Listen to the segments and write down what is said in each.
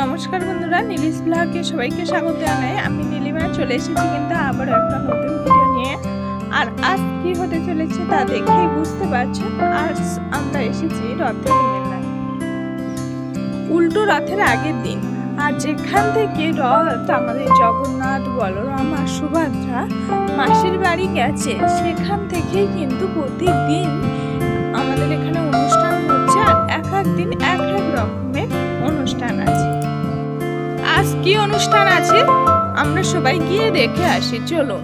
নমস্কার বন্ধুরা নীলিশ ব্লগে সবাইকে স্বাগত জানাই। আমি নীলিমা, চলে এসেছি কিন্তু আবার একটা নতুন ভিডিও নিয়ে। আর আজ কি হতে চলেছে তা দেখেই বুঝতে পারছ, আজ আমরা এসেছি রথের মেলায়। উল্টো রথের আগের দিন, আর যেখান থেকে রথ আমাদের জগন্নাথ, বলরাম আর সুভদ্রা মাসির বাড়ি গেছে, সেখান থেকেই কিন্তু প্রতিদিন আমাদের এখানে অনুষ্ঠান আজ কি অনুষ্ঠান আছে? আমরা সবাই গিয়ে দেখে আসি, চলো।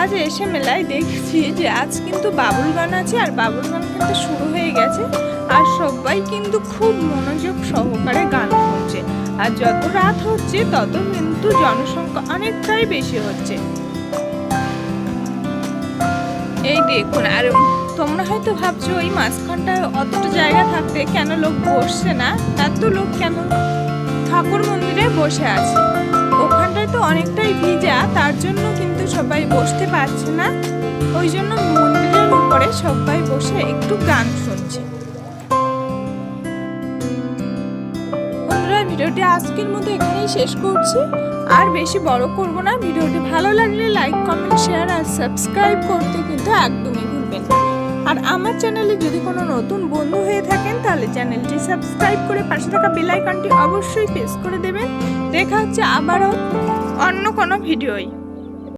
আজ এসে মেলায় দেখছি যে আজ কিন্তু বাবুল গান আছে আর বাবুল গান কিন্তু শুরু হয়ে গেছে আর সবাই কিন্তু খুব মনোযোগ সহকারে গান শুনছে। আর যত রাত হচ্ছে, তত কিন্তু জনসংখ্যা অনেকটাই বেশি হচ্ছে। এই দেখুন, আর তোমরা হয়তো ভাবছ ওই মাঝখানটায় অতটা জায়গা থাকতে কেন লোক বসছে না? এত লোক কেন ঠাকুর মন্দিরে বসে আছে। ওখানটায় তো অনেকটাই ভিজা, তার জন্য কিন্তু সবাই বসতে পারছে না। ওই জন্য মন্দিরের উপরে সবাই বসে একটু গান শুনছে। ভিডিওটি আজকের মতো এখানেই শেষ করছি। আর বেশি বড় করব না। ভিডিওটি ভালো লাগলে লাইক কমেন্ট শেয়ার আর সাবস্ক্রাইব করতে কিন্তু একদমই আর আমার চ্যানেলে যদি কোনো নতুন বন্ধু হয়ে থাকেন, তাহলে চ্যানেলটি সাবস্ক্রাইব করে পাশে থাকা বেল আইকনটি অবশ্যই প্রেস করে দেবেন। দেখা হচ্ছে আবারও অন্য কোনো ভিডিওই